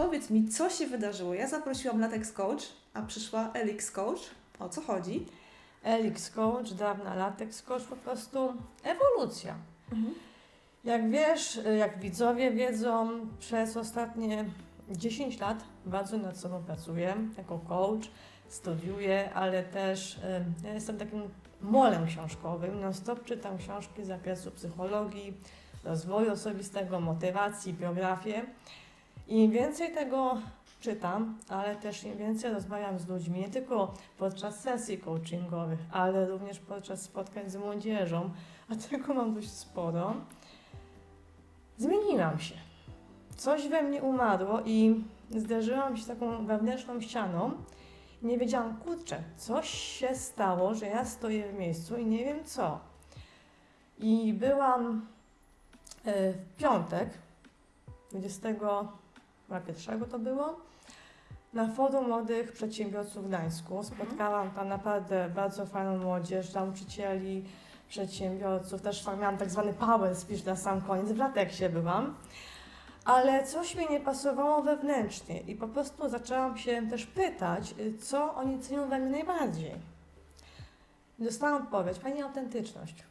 powiedz mi, co się wydarzyło? Ja zaprosiłam Latex Coach, a przyszła Elix Coach. O co chodzi? Elix Coach, dawna Latex Coach, po prostu ewolucja. Mhm. Jak wiesz, jak widzowie wiedzą, przez ostatnie 10 lat bardzo nad sobą pracuję jako coach, studiuję, ale też ja jestem takim molem książkowym. Non stop czytam książki z zakresu psychologii, rozwoju osobistego, motywacji, biografię. Im więcej tego czytam, ale też im więcej rozmawiam z ludźmi, nie tylko podczas sesji coachingowych, ale również podczas spotkań z młodzieżą, a tego mam dość sporo, zmieniłam się. Coś we mnie umarło i zderzyłam się taką wewnętrzną ścianą. Nie wiedziałam, kurczę, coś się stało, że ja stoję w miejscu i nie wiem co. I byłam e, w piątek, 21 to było, na Forum Młodych Przedsiębiorców w Gdańsku. Spotkałam tam naprawdę bardzo fajną młodzież, nauczycieli, przedsiębiorców. Też miałam tak zwany power speech na sam koniec, w lateksie byłam. Ale coś mi nie pasowało wewnętrznie i po prostu zaczęłam się też pytać, co oni cenią we mnie najbardziej. Dostałam odpowiedź, Pani autentyczność.